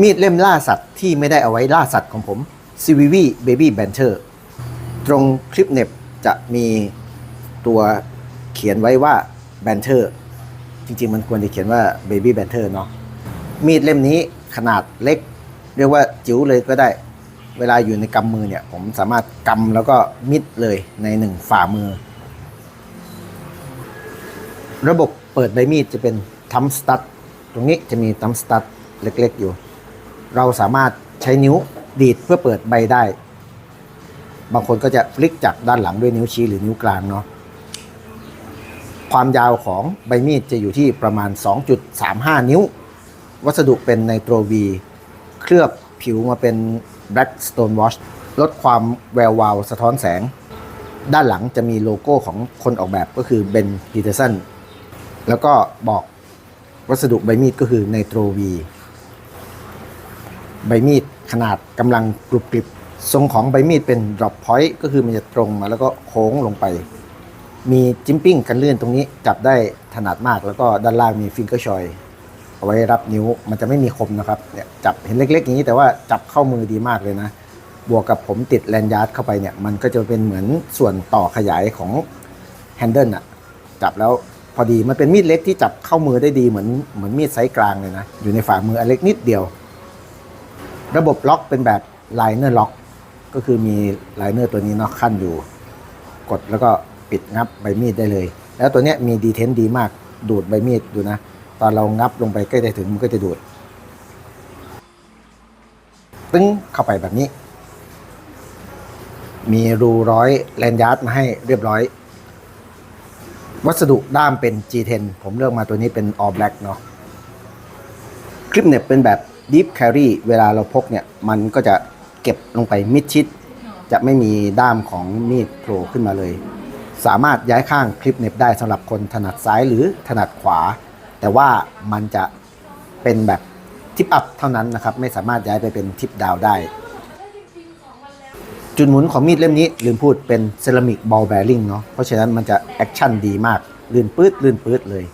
มีดเล่มล่าสัตว์ที่ไม่ได้เอาไว้ล่าสัตว์ของผม CVV Baby Banter ตรงคลิปเน็บจะมีตัวเขียนไว้ว่า Banter จริงๆ มันควรจะเขียนว่า Baby Banter เนาะมีดเล่มนี้ขนาดเล็ก เรียกว่าจิ๋วเลยก็ได้ เวลาอยู่ในกำมือเนี่ย ผมสามารถกำแล้วก็มิดเลยในหนึ่งฝ่ามือ ระบบเปิดใบมีดจะเป็นทัมสตัดตรงนี้จะมีทัมสตัดเล็กๆอยู่ เราสามารถใช้นิ้วดีดเพื่อเปิดใบได้ บางคนก็จะฟลิกจากด้านหลังด้วยนิ้วชี้หรือนิ้วกลางเนาะความยาวของใบมีดจะอยู่ที่ประมาณ 2.35 นิ้ว วัสดุเป็นไนโตรวี เคลือบผิวมาเป็น Black Stone Wash ลดความแวววาวสะท้อนแสง ด้านหลังจะมีโลโก้ของคนออกแบบก็คือเบนพีเตอร์สันแล้วก็บอกวัสดุใบมีดก็คือไนโตรวี ใบมีดขนาดกำลังกรุบกริบทรงของใบมีดเป็น drop point ก็คือมันจะตรงมาแล้วก็โค้งลงไป มีจิมปิ้งกันเลื่อนตรงนี้จับได้ถนัดมากแล้วก็ด้านล่างมีฟิงเกอร์ชอยเอาไว้รับนิ้วมันจะไม่มีคมนะครับเนี่ยจับเห็นเล็กๆอย่างนี้แต่ว่าจับเข้ามือดีมากเลยนะ บวกกับผมติดแลนยาร์ดเข้าไปเนี่ยมันก็จะเป็นเหมือนส่วนต่อขยายของแฮนเดิลอะจับแล้วพอดีมันเป็นมีดเล็กที่จับเข้ามือได้ดีเหมือนเหมือนมีดไซส์กลางเลยนะ อยู่ในฝ่ามืออันเล็กนิดเดียว ระบบล็อกเป็นแบบไลเนอร์ล็อก ก็คือมีไลเนอร์ตัวนี้เนาะขั้นอยู่ กดแล้วก็ปิดงับใบมีดได้เลย แล้วตัวเนี้ยมีดีเทนดีมากดูดใบมีดดูนะ ตอนเรางับลงไปใกล้จะถึงมันก็จะดูด ตึ้งเข้าไปแบบนี้ มีรูร้อยแลนยาร์ดมาให้เรียบร้อย วัสดุด้ามเป็น G10 ผมเลือกมาตัวนี้เป็น All Black เนาะคลิปเนี่ยเป็นแบบ Deep Carry เวลาเราพกเนี่ย มันก็จะเก็บลงไปมิดชิด จะไม่มีด้ามของมีดโผล่ขึ้นมาเลย สามารถย้ายข้างคลิปเน็บได้สำหรับคนถนัดซ้ายหรือถนัดขวา แต่ว่ามันจะเป็นแบบทิปอัพเท่านั้นนะครับ ไม่สามารถย้ายไปเป็นทิปดาวได้ จุดหมุนของมีดเล่มนี้ ลืมพูดเป็นเซรามิกบอลแบริ่งเนาะเพราะฉะนั้นมันจะแอคชั่นดีมากลื่นปื๊ดลื่นปื๊ดเลย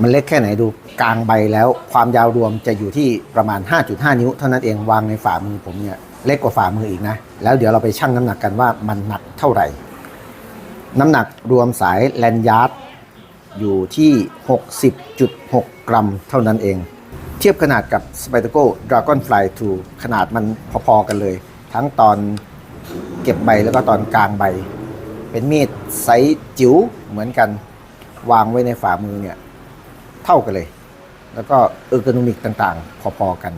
มันเล็กแค่ไหนดูกลางใบแล้วความยาวรวมจะอยู่ที่ประมาณ 5.5 นิ้ว เท่านั้นเองวางในฝ่ามือผมเนี่ยเล็กกว่าฝ่ามืออีกนะ แล้วเดี๋ยวเราไปชั่งน้ำหนักกันว่ามันหนักเท่าไหร่ น้ำหนักรวมสายแลนยาร์ดอยู่ที่ 60.6 กรัมเท่านั้นเอง เทียบขนาดกับ s p i d e r g o Dragonfly 2 ขนาดมันพอๆกันเลย ทั้งตอนเก็บใบแล้วก็ตอนกลางใบ เป็นมีดไซส์จิ๋วเหมือนกัน วางไว้ในฝ่ามือเนี่ย เท่ากันเลย แล้วก็เออร์กนอมิกต่างๆ พอๆกัน